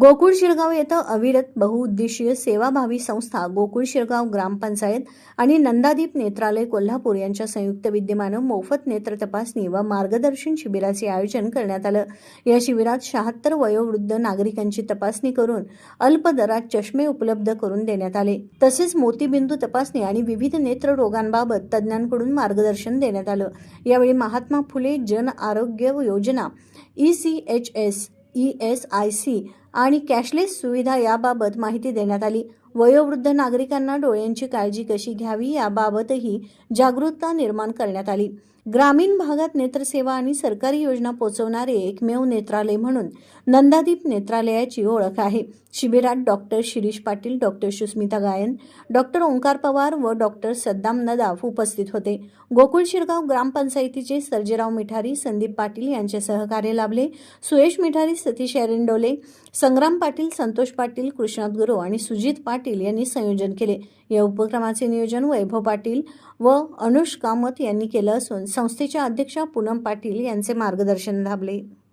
गोकुळ शिरगाव येथे अविरत बहुउद्देशीय सेवाभावी संस्था गोकुळ शिरगाव ग्रामपंचायत आणि नंदादीप नेत्रालय कोल्हापूर यांच्या संयुक्त विद्यमानं मोफत नेत्र तपासणी व मार्गदर्शन शिबिराचे आयोजन करण्यात आलं. या शिबिरात शहात्तर वयोवृद्ध नागरिकांची तपासणी करून अल्प दरात चष्मे उपलब्ध करून देण्यात आले. तसेच मोतीबिंदू तपासणी आणि विविध नेत्र रोगांबाबत तज्ज्ञांकडून मार्गदर्शन देण्यात आलं. यावेळी Mahatma Phule Jan Arogya Yojana E C H S E S I C आणि कॅशलेस सुविधा याबाबत माहिती देण्यात आली. वयोवृद्ध नागरिकांना डोळ्यांची काळजी कशी घ्यावी याबाबतही जागरूकता निर्माण करण्यात आली. ग्रामीण भागात नेत्रसेवा आणि सरकारी योजना पोहोचवणारे एकमेव नेत्रालय म्हणून नंदादीप नेत्रालयाची ओळख आहे. शिबिरात doctor Shirish Patil doctor Susmita Gayan doctor Omkar Pawar व डॉक्टर सद्दाम नदाफ उपस्थित होते. गोकुळ शिरगाव ग्रामपंचायतीचे सर्जेराव मिठारी संदीप पाटील यांचे सहकार्य लाभले. सुयश मिठारी सतीश एरंडोले संग्राम पाटील संतोष पाटील कृष्णात गुरु आणि सुजित पाटील यांनी संयोजन केले. या उपक्रमाचे नियोजन वैभव पाटील व अनुष कामत यांनी केलं असून संस्थेच्या अध्यक्षा पूनम पाटील यांचे मार्गदर्शन लाभले.